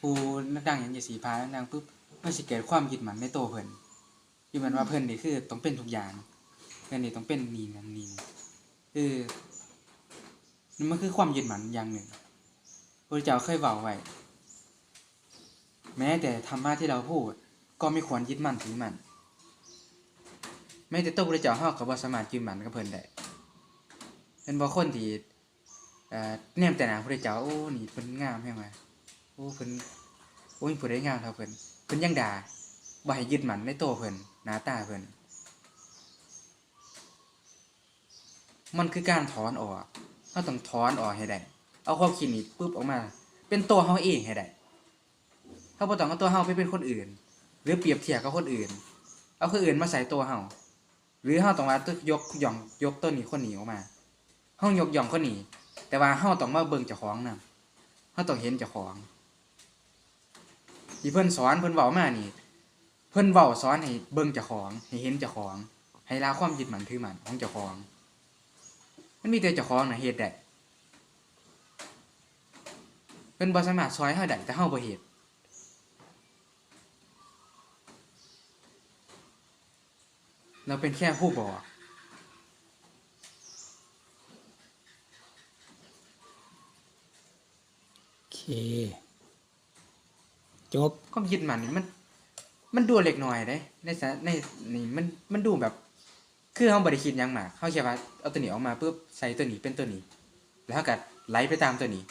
ผู้นักดังอย่างจะสีพานักดังปุ๊บมันสิเกิดความยึดมั่นในตัวเพิ่นยึดมั่นว่าเพิ่นนี่คือต้องเป็นทุกอย่างเพิ่นนี่ต้องเป็นนี่นั่นนี่นี่คือนี่มันคือความยึดมั่นอย่างหนึ่งพระเจ้าเคยเว้าไว้แม้แต่ธรรมะที่เราพูด ก็ไม่ควรยึดมั่นถือมั่นแม้แต่ตัวพระเจ้าเฮาก็บ่สามารถยึดมั่นกับเพิ่นได้เป็นบ่คนที่เอ่อแนมแต่หนาพระเจ้าโอ้นี่เพิ่นงามแฮ่งว่า อ้เพิ่นโอ้ยผู้ใดงามเท่าเพิ่นเพิ่นยังด่าบ่ให้ยึดมันในตัวเพิ่นหน้าตาเพิ่นมันคือการถอนออกเราต้องถอนออกให้ได้ เอาความคิดนี้ปึ๊บออกมา เป็นตัวเฮาเองให้ได้เขาบ่ต้องเอาตัวเฮาไปเป็นคนอื่น หรือเปรียบเทียบกับคนอื่น เอาคนอื่นมาใส่ตัวเฮาหรือเฮาต้องว่าตึกยกย่องยกตัวนี้คนนี้ออกมาเฮายกย่องคนนี้แต่ว่าเฮาต้องมาเบิ่งเจ้าของนำเฮาต้องเห็นเจ้าของ ที่เพิ่นสอนเพิ่นเว้ามานี่ เพิ่นเว้าสอนให้เบิ่งเจ้าของ ให้เห็นเจ้าของ ให้ละความยึดมั่นถือมั่นของเจ้าของ มันมีแต่เจ้าของน่ะเฮ็ดได้เพิ่นบ่สามารถซอยเฮาได้แต่เฮาบ่เฮ็ดเราเป็นแค่ผู้บอกโอเค จบความคิดมันนี่มัน มันดูเล็กน้อยเด้ในสะในนี่มันมันดูแบบ คือเขาบริคิดหยังมากเขาแค่ว่าเอาตัวนี้ออกมาปุ๊บใส่ตัวนี้เป็นตัวนี้ แล้วเขาก็ไหลไปตามตัวนี้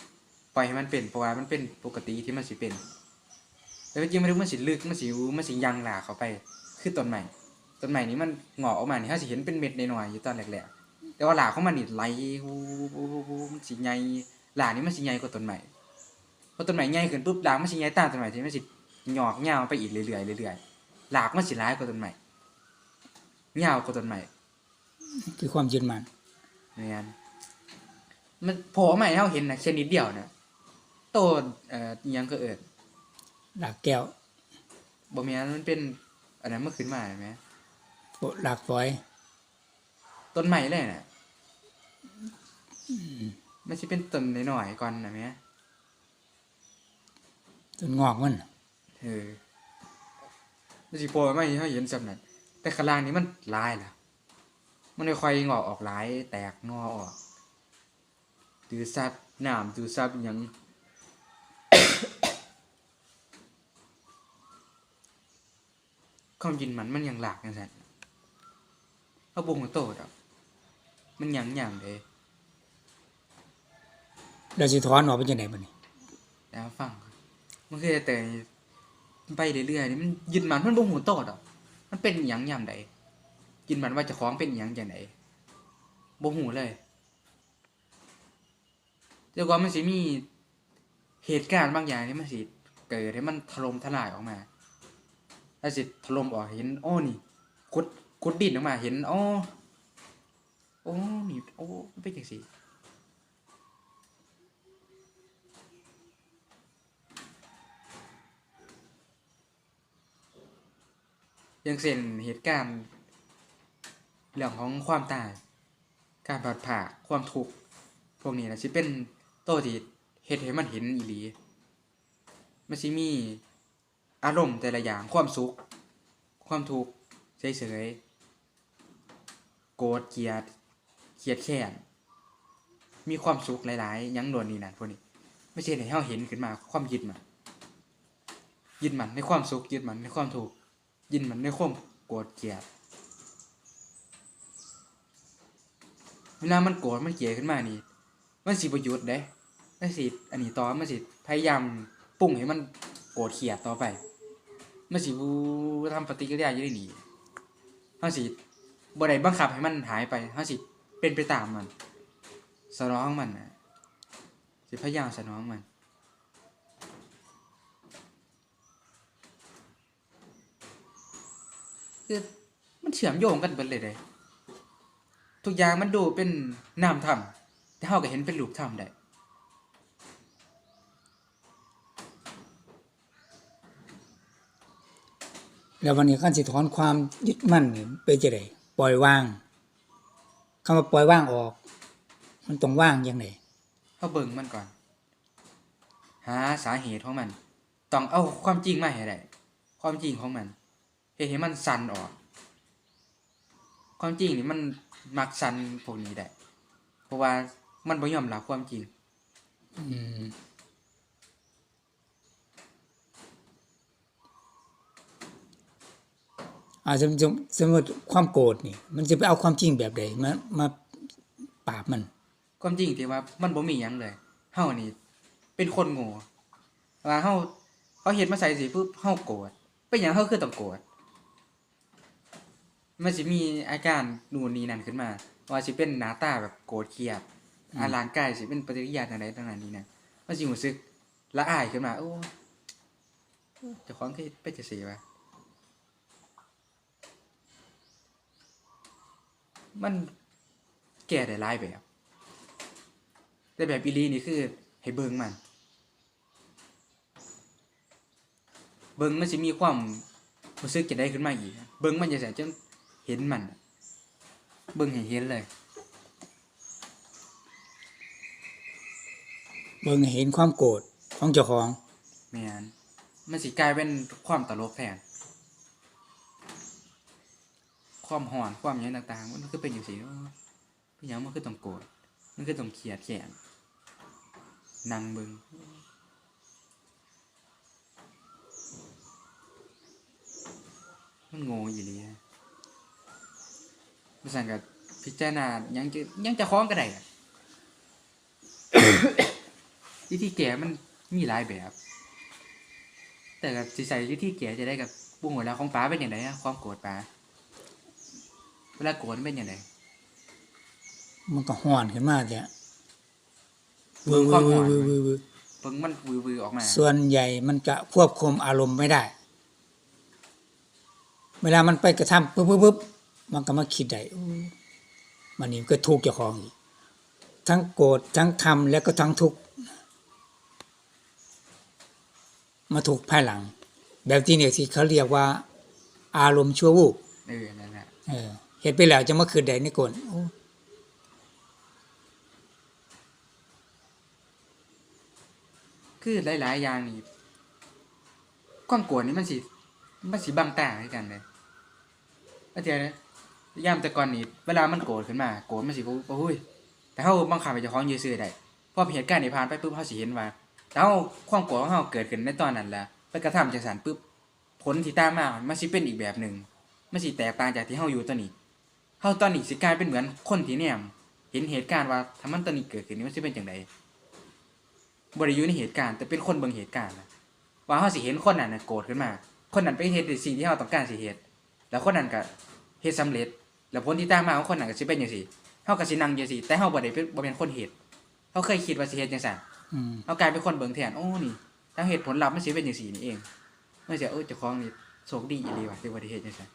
ปล่อยให้มันเป็นเพราะว่ามันเป็นปกติที่มันสิเป็นแต่จริงมันมันสิลึกมันสิมันสิยังหลาเข้าไป คือต้นใหม่ต้นใหม่นี้มันงอกออกมานี่เขาสิเห็นเป็นเม็ดน้อยๆอยู่ตอนแรกๆแต่ว่าหลากของมันนี่ไหลฮูฮูฮูฮูมันสิใหญ่หลานี้มันสิใหญ่กว่าต้นใหม่ อต้นใหม่ใหญ่ขึ้นปุ๊บหลากมันสิใหญ่ตามต้นใหม่ที่มันสิหยอกยาวไปอีกเรื่อยๆเรื่อยๆหลากมันสิร้ายกว่าต้นใหม่ยาวกว่าต้นใหม่คือความยึดมั่นเนี่ยมันโผล่มาให้เราเห็นนะแค่นิดเดียวนะต้นเอ่ออิหยังก็เอิดหลักแก้วบ่แม่นมันเป็นอันนั้นเมื่อขึ้นมาเห็นไหมโปะหลักฝอย ต้นใหม่เลยน่ะมันสิเป็นต้นน้อยๆก่อนนะแม่ จนงอกมันเออมันสิโผล่มาให้เราเห็นสำนั้นแต่ข้างล่างนี้มันหลายล่ะ มันค่อยๆงอกออกหลาย แตกงอออกดูซับน้ำดูซับอิหยังความยินมันมันยังหลากจังซั่นเอาบุงของโตดอกมันหยังหยังเด้เราสิถอนออกเป็นจังไดบัดนี้แล้วฟังก่อน มันคือแต่ไปเรื่อยๆนี่มันยินมันมันบ่หูโตดอกมันเป็นหยังยามใดยินมันว่าจะของเป็นหยังจังไดบ่หูเลยเดี๋ยวก่อนมันสิมีเหตุการณ์บางอย่างที่มันสิเกิดให้มันถล่มทลายออกมาแล้วสิถล่มออกเห็นโอ้นี่ขุดขุดดินออกมาเห็นอ๋อโอ้นี่โอ้มันเป็นจังซี่ อย่างเช่นเหตุการณ์เรื่องของความตาย การบาดผ่าความทุกข์พวกนี้นะสิเป็นโตวที่เฮ็ดให้มันเห็นอีหลีมันสิมีอารมณ์แต่ละอย่างความสุข ความทุกข์เฉยๆโกรธเกลียดเกลียดแค้นมีความสุขหลายๆยังโดนนี่นั่นพวกนี้ไม่ใช่ให้เฮาเห็นขึ้นมาความยึดมันยึดมันในความสุขยึดมันในความทุกข์ ยินมันด้ความโกรธเกลียดเวลามันโกรธมันเกลียดขึ้นมานี่ มันสิประยุทธ์เด้มันสิอันนี้ต่อมันสิพยายามปรุงให้มันโกรธเกลียดต่อไป มันสิบูทำปฏิกิริยาอยู่ได้ดีเฮาสิบ่ได้บังคับให้มันหายไปเฮาสิเป็นไปตามมัน สนองมันนะสิพยายามสนองมัน คือมันเชื่อมโยงกันเบิดเลยเด้ทุกอย่างมันดูเป็นนามธรรมแต่เฮาก็เห็นเป็นรูปธรรมได้แล้ววันนี้ขั้นสิถอนความยึดมั่นนี่เป็นจังไดปล่อยวางคำว่าปล่อยวางออก มันต้องว่างจังไดเฮาเบิ่งมันก่อน หาสาเหตุของมัน ต้องเอาความจริงมาให้ได้ความจริงของมัน เฮ็ดให้มันสั่นออก ความจริงนี่มันมักสั่นพวกนี้ได้ เพราะว่ามันบ่ยอมรับความจริง อืมอาสมสมสมมติความโกรธนี่ มันจะไปเอาความจริงแบบใดมามาปราบมัน ความจริงที่ว่ามันบ่มีหยังเลยเฮานี่ เป็นคนโง่ว่าเฮาเขาเฮ็ดมาใส่สิปุ๊บเฮาโกรธเป็นหยังเฮาคือต้องโกรธ มันสิมีอาการนู่นนี่นั่นขึ้นมา ว่าสิเป็นหน้าตาแบบโกรธเครียดอาร่างกายสิเป็นปฏิกิริยาทางใดทางนั้นนี่นะมันสิรู้สึกละอายขึ้นมา โอ้เจ้าของคือเป็นจังซี่วะมันแก้ได้หลายแบบ แต่แบบอีหลีนี่คือ ให้เบิ่งมัน เบิ่งมันสิมีความรู้สึกจะได้ขึ้นมาอีก เบิ่งมันจะแสนจน เห็นมันเบิ่งให้เห็นเลยเบิ่งให้เห็นความโกรธของเจ้าของแม่นมันสิกลายเป็นความตลกแทนความหอนความหยังต่างๆมันคือเป็นอย่างสิเป็นหยังมันคือต้องโกรธมันคือต้องเครียดแค้นนั่งเบิ่งมันโง่อีหลีนะ มันสั่นกับพิจารณายังจะยังจะคล้องก็ได้อะวิธีแก้มันมีหลายแบบ แต่กับสิใส่วิธีแก้จะได้กับบุ้งหัวแล้วของป้าเป็นอย่างไรอะความโกรธป้าเวลาโกรธมันเป็นอย่างไรมันก็ห่อนขึ้นมาจ้ะเบิ่งความห่อนวืวืวืวเบิ่งมันวือๆออกมา ส่วนใหญ่มันจะควบคุมอารมณ์ไม่ได้ เวลามันไปกระทำปุ๊บปุ๊บปุ๊บ มันก็มาคิดได้อู้มันนี่ก็ทุกข์เจ้าของอีกทั้งโกรธทั้งทำแล้วก็ทั้งทุกข์มาถูกข์ภายหลัง แบบที่เนี่ยที่เขาเรียกว่า อารมณ์ชั่ววูบเออนั่นแหละเออเห็นไปแล้วจะมาคืนใดในกลโอ้คือหลาย ๆ อย่างนี่ความโกรธนี่มันสิมันสิบังตาให้กันเลยอาจารย์นะ ยามแต่ก่อนนี่เวลามันโกรธขึ้นมาโกรธมันสิบ่บ่ฮู้ยแต่เฮาบังคับให้เจ้าของยื้อซื่อได้พอเหตุการณ์นี้ผ่านไปปุ๊บเฮาสิเห็นว่าแต่เฮาความโกรธของเฮาเกิดขึ้นในตอนนั้นแหละไปกระทำจังซั่นปุ๊บผลที่ตามมามันสิเป็นอีกแบบหนึ่งมันสิแตกต่างจากที่เฮาอยู่ตอนนี้เฮาตอนนี้สิกลายเป็นเหมือนคนที่แนมเห็นเหตุการณ์ว่าถ้ามันตอนนี้เกิดขึ้นนี่มันสิเป็นจังไดบริยุในเหตุการณ์แต่เป็นคนเบิ่งเหตุการณ์ว่าเขาสิเห็นคนนั้นน่ะโกรธขึ้นมา คนนั้นไปเฮ็ดในสิ่งที่เขาต้องการสิเฮ็ดแล้วคนนั้นก็ เฮ็ดสำเร็จ แล้วผลที่ตามมาของคนนั้นก็สิเป็นจังซี่เฮาก็สินั่งจังซี่แต่เฮาบ่ได้เป็นบ่เป็นคนเฮ็ดเฮาเคยคิดว่าสิเฮ็ดจังซั่นอืมเฮากลายเป็นคนเบิ่งแทนโอ้นี่ทั้งเหตุผลลัพธ์มันสิเป็นจังซี่นี่เองมันสิเออเจ้าของนี่โชคดีอีหลีว่ะที่บ่ได้เฮ็ดจังซั่น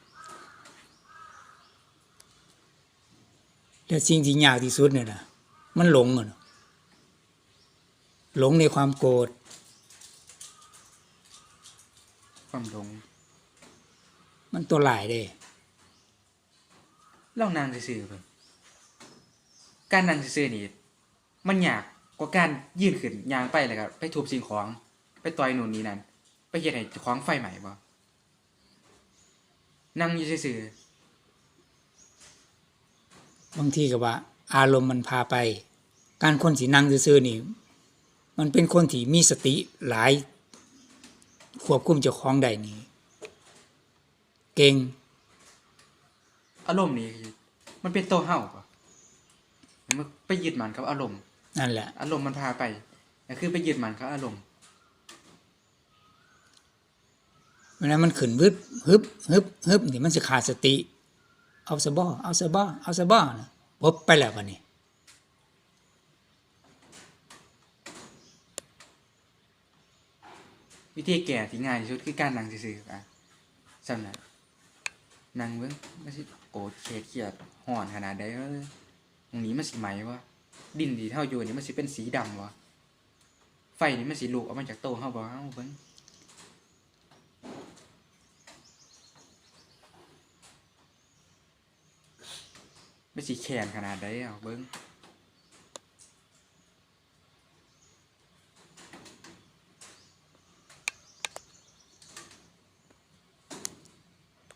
แล้วสิ่งที่ยากที่สุดเนี่ยนะมันหลงอะเนาะหลงในความโกรธความหลง มันตัวหลายเด้เล่านั่งซื่อๆเบิ่งการนั่งซื่อๆนี่มันยากกว่าการยืนขึ้นยางไปแล้วก็ไปทุบสิ่งของ ไปต่อยนู่นนี่นั่นไปเฮ็ดให้ของไฟใหม่บ่นั่งอยู่ซื่อบางทีก็ว่า อารมณ์มันพาไป การคนสีนั่งซื่อๆนี่ มันเป็นคนที่มีสติหลายควบคุมเจ้าของได้นี่ เก่ง อารมณ์นี่มันเป็นตัวเฮาบ่มันไปยึดมันกับอารมณ์นั่นแหละ อารมณ์มันพาไปก็คือไปยึดมันกับอารมณ์เวลามันขึ้นฮึบฮึบฮึบฮึบนี่มันจะขาดสติ เอาซะบ่เอาซะบ่เอาซะบ่นะปุ๊บไปแล้ววันนี้วิธีแก้ที่ง่ายที่สุดคือการนั่งซื่อๆอะสำนั้นนั่งเบิ่งมันสิ โกรธเครียดเครียดห่อนขนาดใดว่าตรงนี้มันสีไหมวะดินที่เฮาอยู่นี่มันสีเป็นสีดำวะไฟนี่มันสีลูกออกมาจากโต๊ะเฮาบ่เฮาเบิ่งมันสีแขนขนาดใดเอาเบิ้ง